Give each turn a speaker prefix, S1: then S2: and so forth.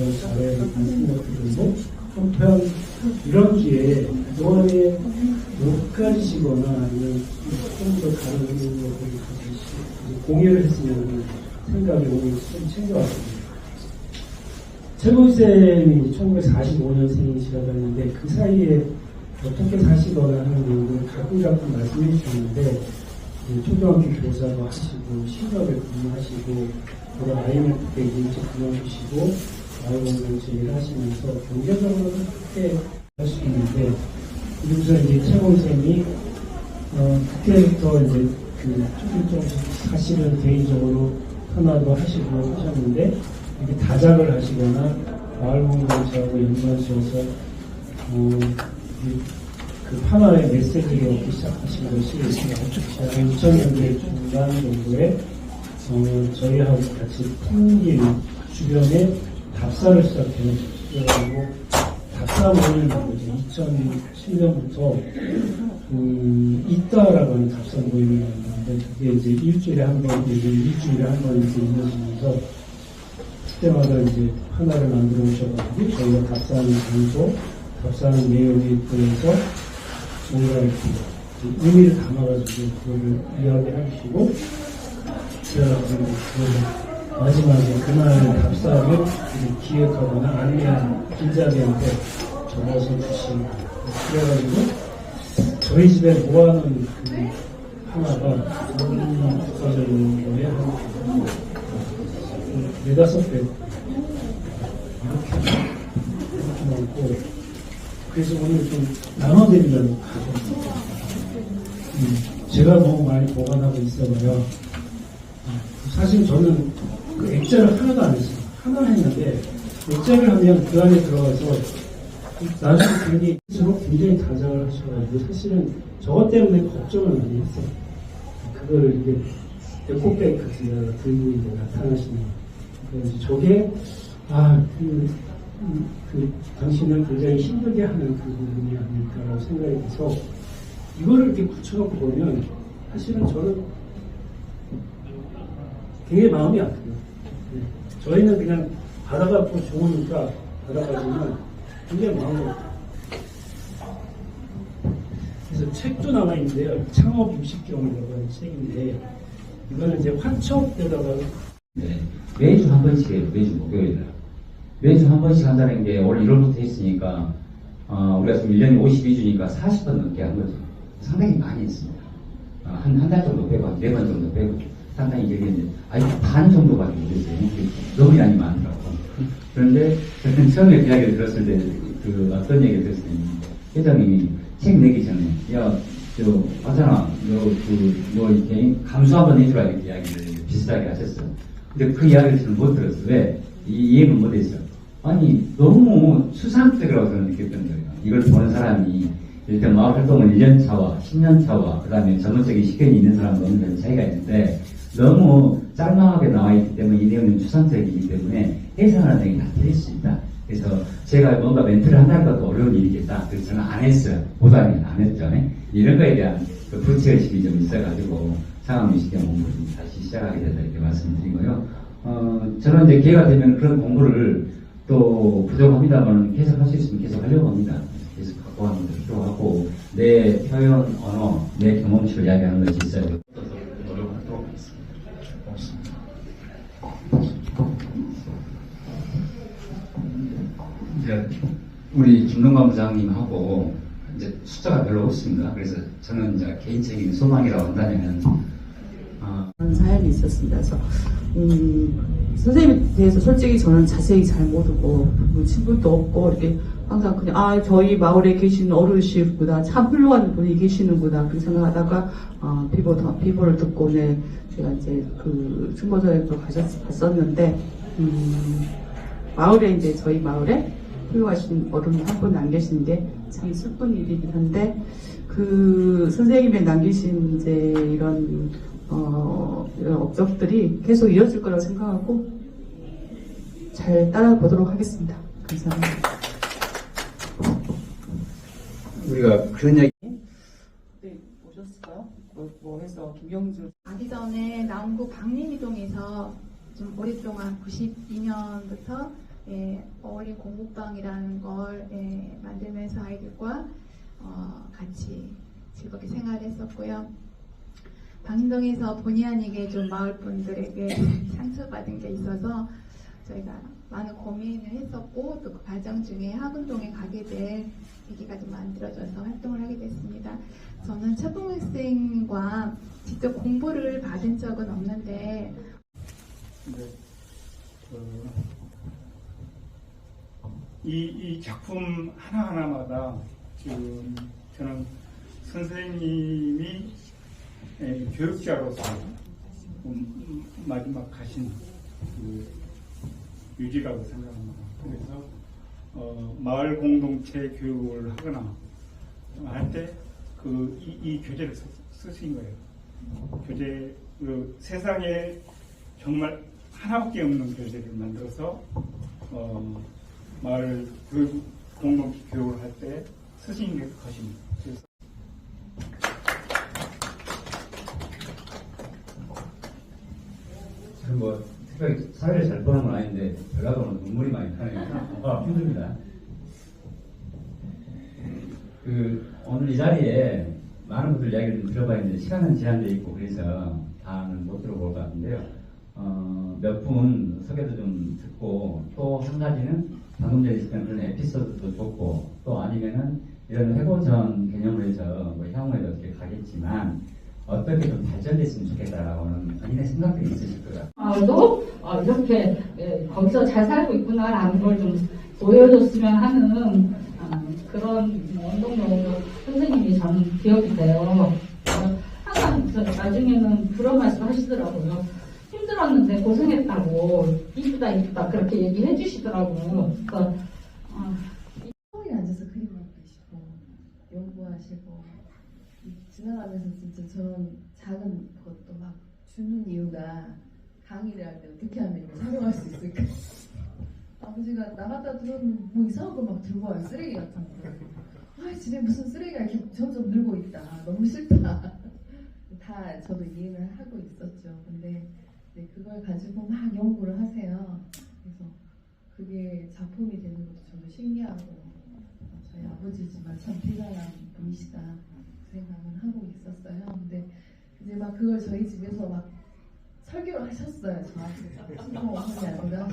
S1: 같은 것들도 한편 이런 기회에 그동안에 못 가지시거나 아니면 좀 더 다른 것들을 가지시 공유를 했으면 생각이 오늘 좀 챙겨왔습니다. 최고쌤이 1945년생이시라고 했는데 그 사이에 어떻게 사시거나 하는 내용을 가끔 가끔 말씀해 주셨는데 그 초등학교 교사도 하시고 실업에 근무하시고 그리고 IMF 때 일찍 그만두시고 마을공동체 일을 하시면서 경제적으로 크게 할수 있는데 그래서 이제 최고쌤이 어, 그때부터 이제 그 조금 조금씩 사실은 개인적으로 하나도 하시고 하셨는데 이렇게 다작을 하시거나 마을 공동체하고 연관지어서 어, 이- 그 하나의 메시지를 얻기 시작하신 것이 2000년대 중반 정도에 어, 저희하고 같이 풍길 주변에 답사를 시작해요. 그래가지고 답사 모임을 만들죠. 2007년부터 그 있다라고 하는 답사 모임을 만드는데 그게 이제 일주일에 한 번, 이제 일주일에 한 번 이렇게 이루어지면서 그때마다 이제 하나를 만들어 오셔가지고 저희가 답사하는 장소, 답사하는 내용에 대해서 뭔가 이렇게 의미를 담아가지고 그거를 이야기하시고 그래가지고 그거를 마지막에 그날 답사를 기획하거나 안내한 길자리한테 적어서 주시고 그래가지고 저희 집에 모아놓은 그 하나가 국가적인 거에 한 네다섯 배 이렇게 많고 그래서 오늘 좀 나눠드리려고. 음, 제가 너무 많이 보관하고 있어봐요. 음, 사실 저는 그 액자를 하나도 안 했어요. 하나 했는데 액자를 하면 그 안에 들어가서 나중에 괜히 스스로 굉장히 다작을 하셔가지고 사실은 저것 때문에 걱정을 많이 했어요. 그거를 이게 에코백 같은 데 들고 이제 나타나시는 그래서 저게 아, 그, 음, 그 당신을 굉장히 힘들게 하는 그 부분이 아닐까라고 생각이 돼서 이거를 이렇게 붙여놓고 보면 사실은 저는 되게 마음이 아프요 네. 저희는 그냥 바다가 또 좋으니까 바다가지만 굉장히 마음이. 그래서 책도 나와 있는데요. 창업 60경이라고 하는 책인데 이거는 이제 화첩에다가
S2: 네. 매주 한 번씩 해요. 매주 목요일날. 매주 한 번씩 한다는 게올 1월부터 했으니까, 어, 우리가 지금 1년에 52주니까 40번 넘게 한 거죠. 상당히 많이 했습니다. 어, 한, 한 달 정도 빼고, 한네번 정도 빼고, 상당히 되겠는데, 아니, 반 정도밖에 못했어요. 너무 양이 많더라고. 그런데, 저는 처음에 그 이야기를 들었을 때, 그, 어떤 얘기를 들었을 때, 회장님이 책 내기 전에, 야, 저, 하잖아. 너, 그, 뭐, 이렇게 감수 한번 해주라, 이렇게 이야기를 비슷하게 하셨어. 근데 그 이야기를 저는 못 들었어. 왜? 이 이해를 못 했어. 아니, 너무 수상적이라고 저는 느꼈던 거예요. 이걸 보는 사람이, 일단 마을 활동을 1년 차와 10년 차와, 그 다음에 전문적인 시간이 있는 사람도 어느 정도 차이가 있는데, 너무 짤막하게 나와 있기 때문에 이 내용은 추상적이기 때문에 해석하는 내용이 다 틀릴 수 있다. 그래서 제가 뭔가 멘트를 한다는 것도 어려운 일이겠다. 그래서 저는 안 했어요. 보다는 안 했죠. 이런 거에 대한 그 불치의식이 좀 있어가지고 상암유식의 공부를 좀 다시 시작하게 됐다 이렇게 말씀드리고요. 어, 저는 이제 기회가 되면 그런 공부를 또 부족합니다만 계속 할 수 있으면 계속 하려고 합니다. 계속 갖고 가는 것도 필요하고 내 표현 언어, 내 경험치를 이야기하는 것이 되고
S3: 노력하도록 하겠습니다.
S2: 이제 우리 김동관 부장님하고 이제 숫자가 별로 없습니다. 그래서 저는 이제 개인적인 소망이라고 한다면 어,
S4: 그런 사연이 있었습니다. 그래서 음, 선생님에 대해서 솔직히 저는 자세히 잘 모르고 뭐 친분도 없고 이렇게 항상 그냥 아 저희 마을에 계시는 어르신구나 참 훌륭한 분이 계시는구나 그렇게 생각하다가 어, 비보 비보를 듣고 네 제가 이제 그 승보전에도 가셨 갔었는데 음, 마을에 이제 저희 마을에 훌륭하신 어른이 한 분 안 계신 게 참 슬픈 일이긴 한데 그 선생님의 남기신 이제 이런 어, 이런 업적들이 계속 이어질 거라고 생각하고 잘 따라보도록 하겠습니다. 감사합니다.
S2: 우리가 그런 얘기
S4: 네, 오셨을까요? 뭐, 뭐 해서 김영주
S5: 가기 전에 남구 박림이동에서 좀 오랫동안 92년부터 예, 어울린 공부방이라는 걸 예, 만들면서 아이들과 어, 같이 즐겁게 생활했었고요. 방인동에서 본의 아니게 좀 마을 분들에게 상처받은 게 있어서 저희가 많은 고민을 했었고 또 그 과정 중에 학운동에 가게 될 계기가 좀 만들어져서 활동을 하게 됐습니다. 저는 초등학생과 직접 공부를 받은 적은 없는데
S6: 네. 어, 이, 이 작품 하나하나마다 지금 저는 선생님이 에, 교육자로서 음, 마지막 가신 그 유지라고 생각합니다. 그래서 어, 마을 공동체 교육을 하거나 할 때 그이 이 교재를 쓰, 쓰신 거예요. 교재 그 세상에 정말 하나밖에 없는 교재를 만들어서 어, 마을 교육 공동체 교육을 할 때 쓰신 게 것입니다. 그래서
S2: 저는 뭐 특별히 사회를 잘 보는 건 아닌데 전라도는 눈물이 많이 나네요. 아, 힘듭니다. 그 오늘 이 자리에 많은 분들 이야기를 좀 들어봤는데 시간은 제한되어 있고 그래서 다는 못 들어볼 것 같은데요. 어, 몇 분 소개도 좀 듣고 또 한 가지는 방금 전에 있었던 그런 에피소드도 좋고 또 아니면은 이런 회고전 개념으로 해서 뭐 향후에도 어떻게 가겠지만 어떻게 좀 발전됐으면 좋겠다라고는 본인의 생각들이 있으실 것 같아요.
S7: 마을도 어, 이렇게 예, 거기서 잘 살고 있구나라는 걸 좀 보여줬으면 하는 어, 그런 운동용으로 선생님이 저는 기억이 돼요. 어, 항상 저 나중에는 그런 말씀 하시더라고요. 힘들었는데 고생했다고 이쁘다 이쁘다 그렇게 얘기해 주시더라고요. 그래서 어,
S8: 거기 앉아서 그림을 그리시고 연구하시고 지나가면서 진짜 저런 작은 것도 막 주는 이유가 강의를 할 때 어떻게 하면 이걸 활용할 수 있을까? 아버지가 나갔다 들어오면 뭐 이상한 거 막 들고 와요. 쓰레기 같은 거. 아, 집에 무슨 쓰레기가 이렇게 점점 늘고 있다. 너무 싫다. 다 저도 이해를 하고 있었죠. 근데 네, 그걸 가지고 막 연구를 하세요. 그래서 그게 작품이 되는 것도 저도 신기하고 어, 저희 아버지지만 참 대단한 분이시다. 그 생각은 하고 있었어요. 근데 이제 막 그걸 저희 집에서 막 설교를 하셨어요. 저한테. 신부 어머니 아니라